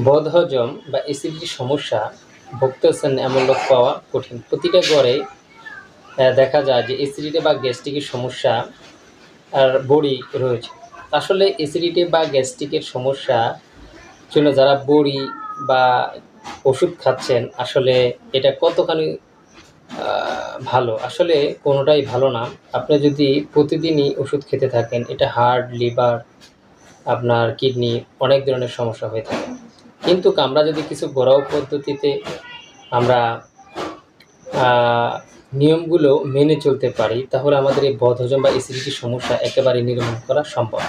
বদহজম বা অ্যাসিডিটির সমস্যা ভুগতেছেন এমন লোক পাওয়া কঠিন। প্রতিটা আহ, দেখা যায় যে অ্যাসিডিটি বা গ্যাস্ট্রিকের সমস্যা আর বড়ি রয়েছে। আসলে অ্যাসিডিটি বা গ্যাস্ট্রিকের সমস্যা জন্য যারা বড়ি বা ওষুধ খাচ্ছেন আসলে এটা কতখানি ভালো? আসলে কোনোটাই ভালো না। আপনি যদি প্রতিদিনই ওষুধ খেতে থাকেন এটা হার্ট লিভার আপনার কিডনি অনেক ধরনের সমস্যা হয়ে থাকে। কিন্তু আমরা যদি কিছু ঘরোয়া পদ্ধতিতে আমরা নিয়মগুলো মেনে চলতে পারি, তাহলে আমাদের এই বদহজম বা অ্যাসিডিটির সমস্যা একেবারে নির্মূল করা সম্ভব।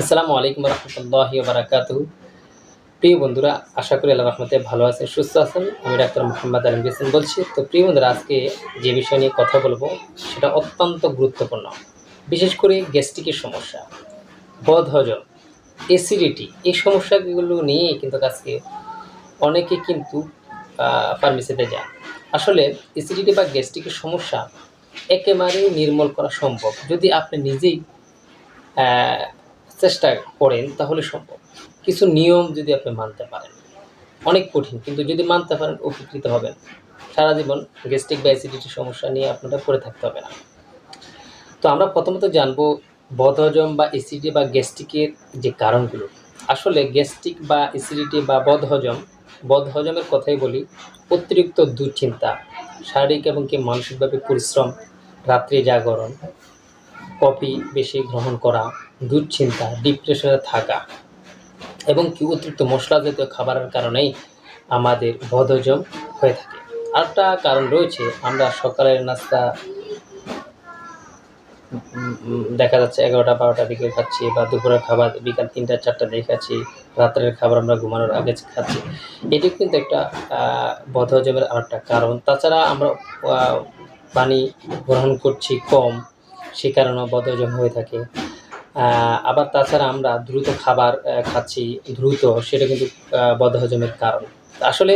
আসসালামু আলাইকুম রহমতুল্লাহি বারাকাতু প্রিয় বন্ধুরা, আশা করি আল্লাহ রহমতে ভালো আছেন, সুস্থ আছেন। আমি ডাক্তার মোহাম্মদ আলম হোসেন বলছি। তো প্রিয় বন্ধুরা, আজকে যে বিষয় নিয়ে কথা বলব, সেটা অত্যন্ত গুরুত্বপূর্ণ। বিশেষ করে গ্যাস্ট্রিকের সমস্যা, বদহজম। অ্যাসিডিটি এই সমস্যাগুলো নিয়ে কিন্তু আজকে অনেকে কিন্তু ফার্মেসিতে যায়। আসলে অ্যাসিডিটি বা গ্যাস্ট্রিকের সমস্যা একেবারেই নির্মূল করা সম্ভব। যদি আপনি নিজেই চেষ্টা করেন তাহলে সম্ভব। কিছু নিয়ম যদি আপনি মানতে পারেন। অনেক কঠিন, কিন্তু যদি মানতে পারেন, উপকৃত হবেন। সারা জীবন গ্যাস্ট্রিক বা অ্যাসিডিটির সমস্যা নিয়ে আপনারা পড়ে থাকতে হবে না। তো আমরা প্রথমত জানব বদহজম বা অ্যাসিডিটি বা গ্যাস্ট্রিকের যে কারণগুলো, আসলে গ্যাস্ট্রিক বা এসিডিটি বা বদহজম বদহজমের কথাই বলি, অতিরিক্ত দুশ্চিন্তা, শারীরিক এবং কি মানসিকভাবে পরিশ্রম, রাত্রি জাগরণ, কফি বেশি গ্রহণ করা, দুশ্চিন্তা ডিপ্রেশনে থাকা এবং কি অতিরিক্ত মশলা জাতীয় খাবারের কারণেই আমাদের বদহজম হয়ে থাকে। আরেকটা কারণ রয়েছে, আমরা সকালের নাস্তা দেখা যাচ্ছে এগারোটা, বারোটার দিকে খাচ্ছি বা দুপুরের খাবার, বিকাল তিনটা চারটা দিকে খাচ্ছি, রাত্রের খাবার আমরা ঘুমানোর আগে খাচ্ছি। এটি কিন্তু একটা বদহজমের আরেকটা কারণ। তাছাড়া আমরা পানি গ্রহণ করছি কম, সে কারণেও বদহজম হয়ে থাকে। আবার তাছাড়া আমরা দ্রুত খাবার খাচ্ছি, দ্রুত, সেটা কিন্তু বদহজমের কারণ। আসলে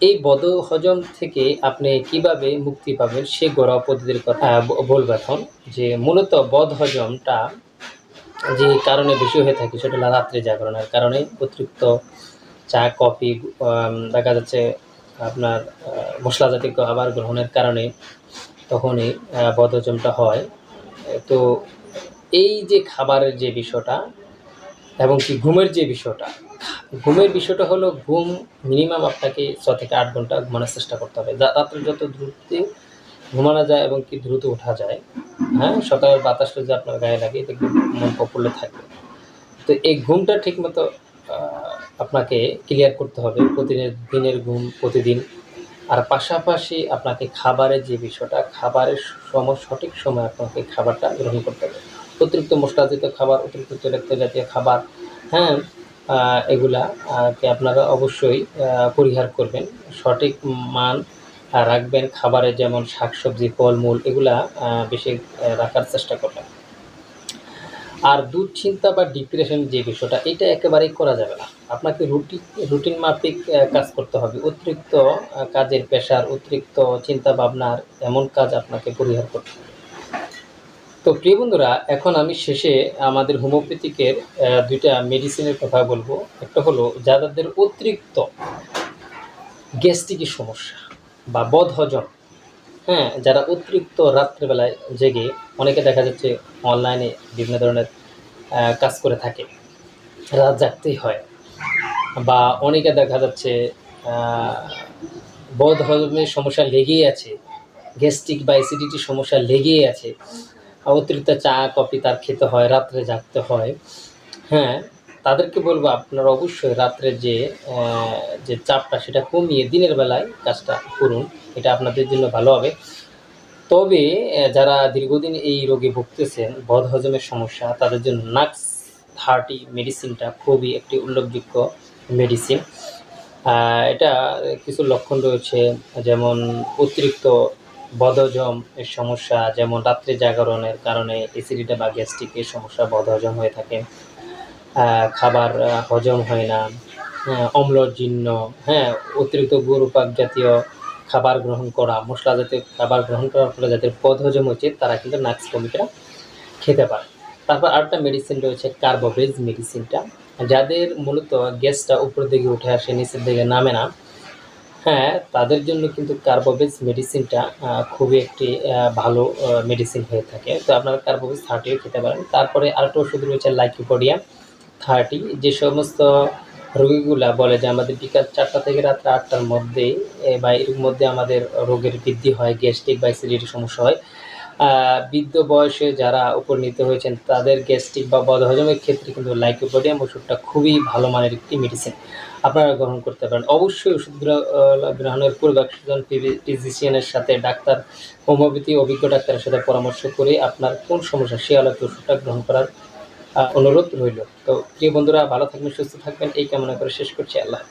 এই বদহজম থেকে আপনি কীভাবে মুক্তি পাবেন সে ঘরোয়া পদ্ধতির কথা বলব এখন, যে মূলত বদহজমটা যে কারণে বেশি হয়ে থাকে সেটা রাত্রে জাগরণের কারণে অতিরিক্ত চা, কফি দেখা যাচ্ছে আপনার মশলা জাতীয় খাবার গ্রহণের কারণে তখনই বদহজমটা হয়। তো এই যে খাবারের যে বিষয়টা এবং কি ঘুমের যে বিষয়টা ঘুমের বিষয়টা হলো ঘুম মিনিমাম আপনাকে ছ থেকে আট ঘণ্টা ঘুমানোর চেষ্টা করতে হবে। রাত্রে যত দ্রুত ঘুমানো যায় এবং কি দ্রুত ওঠা যায় হ্যাঁ সকালের বাতাসটা যে আপনার গায়ে লাগে দেখবেন মন প্রফুল্ল থাকবে। তো এই ঘুমটা ঠিকমতো আপনাকে ক্লিয়ার করতে হবে। প্রতিদিনের, দিনের ঘুম প্রতিদিন। আর পাশাপাশি আপনাকে খাবারের যে বিষয়টা, খাবারের সময় সঠিক সময় আপনাকে খাবারটা গ্রহণ করতে হবে। অতিরিক্ত মশলাজাত খাবার, অতিরিক্ত তৈলাক্ত জাতীয় খাবার হ্যাঁ আহ, এগুলা কে আপনারা অবশ্যই পরিহার করবেন। সঠিক মান রাখবেন। খাবারে যেমন শাকসবজি ফলমূল এগুলা বেশি রাখার চেষ্টা করবেন। আর দুশ্চিন্তা বা ডিপ্রেশন যে বিষয়টা এটা একেবারেই করা যাবে না। আপনাকে রুটিন রুটিন মাফিক কাজ করতে হবে। অতিরিক্ত কাজের পেশার অতিরিক্ত চিন্তা ভাবনার এমন কাজ আপনাকে পরিহার করতে হবে। তো প্রিয় বন্ধুরা, এখন আমি শেষে আমাদের হোমিওপ্যাথিকের দুইটা মেডিসিনের কথা বলব। একটা হলো যাদের অতিরিক্ত গ্যাস্ট্রিকের সমস্যা বা বদহজম। হ্যাঁ যারা অতিরিক্ত রাত্রেবেলায় জেগে, অনেকে দেখা যাচ্ছে অনলাইনে বিভিন্ন ধরনের কাজ করে থাকে। রাত জাগতেই হয়। বা অনেকে দেখা যাচ্ছে বোধ হজমের সমস্যা লেগেই আছে গ্যাস্ট্রিক বা অ্যাসিডিটির সমস্যা লেগেই আছে। অতিরিক্ত চা, কফি তার খেতে হয়, রাত্রে জাগতে হয়। হ্যাঁ তাদেরকে বলব আপনারা অবশ্যই রাত্রে যে যে চাপটা সেটা কমিয়ে দিনের বেলায় কাজটা করুন, এটা আপনাদের জন্য ভালো হবে। তবে যারা দীর্ঘদিন এই রোগে ভুগতেছেন, বদহজমের সমস্যা, তাদের জন্য নাক্স থার্টি মেডিসিনটা খুবই একটি উল্লেখযোগ্য মেডিসিন। এটা কিছু লক্ষণ রয়েছে, যেমন অতিরিক্ত বদহজম এর সমস্যা, যেমন রাত্রে জাগরণের কারণে অ্যাসিডিটি বা গ্যাস্ট্রিকের সমস্যা বদহজম হয়ে থাকে। খাবার হজম হয় না। অম্লজীর্ণ হ্যাঁ অতিরিক্ত গরুপাক জাতীয় খাবার গ্রহণ করা, মশলা জাতীয় খাবার গ্রহণ করার ফলে যাদের বদহজম হচ্ছে তারা কিন্তু নাক্স কমিকরা খেতে পারে। তারপর আরেকটা মেডিসিন রয়েছে কার্বোভেজ মেডিসিনটা যাদের মূলত গ্যাসটা উপর দিকে উঠে আসে, নিচের দিকে নামে না হ্যাঁ তাদের জন্য কিন্তু কার্বোভেজ মেডিসিনটা খুবই একটি ভালো মেডিসিন হয়ে থাকে। তো আপনারা কার্বোভেজ থার্টিও খেতে পারেন। তারপরে আরেকটা ওষুধ রয়েছে লাইকোপোডিয়া থার্টি যে সমস্ত রোগীগুলা বলে যে আমাদের বিকাল চারটা থেকে রাত্রে আটটার মধ্যে বা এর মধ্যে আমাদের রোগের বৃদ্ধি হয়, গ্যাস্ট্রিক বা অ্যাসিডিটির সমস্যা হয় বৃদ্ধ বয়সে যারা উপনীত হয়েছেন তাদের গ্যাস্ট্রিক বা বদহজমের ক্ষেত্রে কিন্তু লাইকোপোডিয়াম ওষুধটা খুবই ভালো মানের একটি মেডিসিন আপনারা গ্রহণ করতে পারেন। অবশ্যই আহ, গ্রহণের পূর্বে একজন ফিজিশিয়ানের সাথে ডাক্তার হোমিওপ্যাথি অভিজ্ঞ ডাক্তারের সাথে পরামর্শ করে আপনার কোন সমস্যা সে আলোকে ওষুধটা গ্রহণ করার অনুরোধ রইল। তো প্রিয় বন্ধুরা ভালো থাকবেন সুস্থ থাকবেন এই কামনা করে শেষ করছি। আল্লাহ।